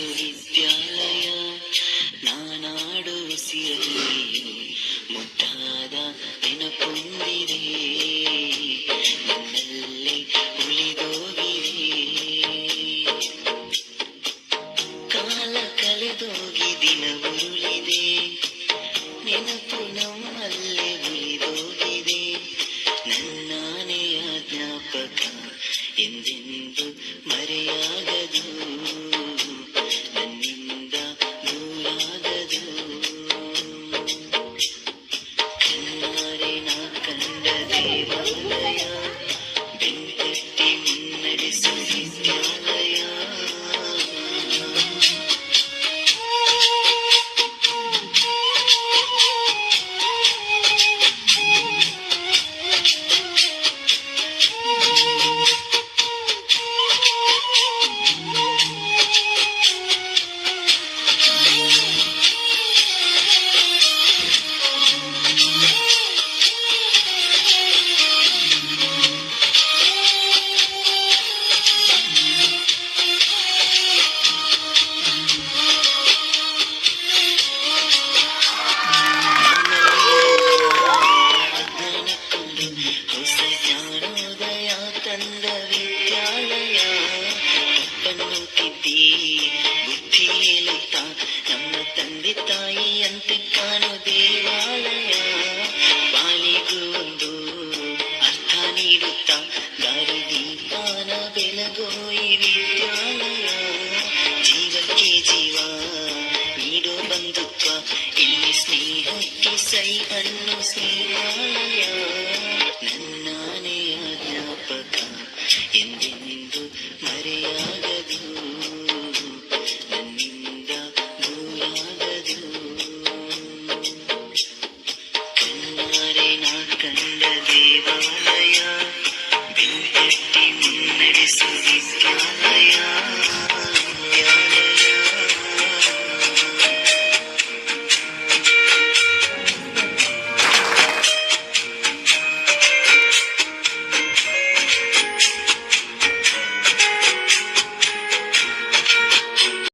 ವಿಶ್ವವಿದ್ಯಾಲಯ ನಾನಾಡುವ ಸಿರದಲ್ಲಿಯೂ ಮುದ್ದಾದ ನೆನಪೊಂದಿದೆ. ನನ್ನಲ್ಲಿ ಉಳಿದೋಗಿದೆ. ಕಾಲ ಕಳೆದೋಗಿ ದಿನ ಉರುಳಿದೆ. ನೆನಪು ನಮ್ಮಲ್ಲೇ ಉಳಿದೋಗಿದೆ. ನನ್ನಾನೆಯ ಜ್ಞಾಪಕ ಎಂದೆಂದು ಮರೆಯಾಗದು. ತಂದೆ ತಾಯಿಯಂತೆ ಕಾಣೋ ದೇವಾಲಯ ಬಾಲಿಗೂ ಒಂದು ಅರ್ಥ ನೀಡುತ್ತಾ ದಾರಿ ದೀಪಾನ ಬೆಳಗೋ ಈ ವಿದ್ಯಾಲಯ ಜೀವಕ್ಕೆ ಜೀವ ನೀಡೋ ಬಂಧುತ್ವ ಇಲ್ಲಿ ಸ್ನೇಹಕ್ಕೆ ಸೈ ಅನ್ನೋ ಸ್ನೇಹಾಲಯ ನನ್ನಾನೇ ಅಧ್ಯಾಪಕ ಎಂದೆಂದು Morgan.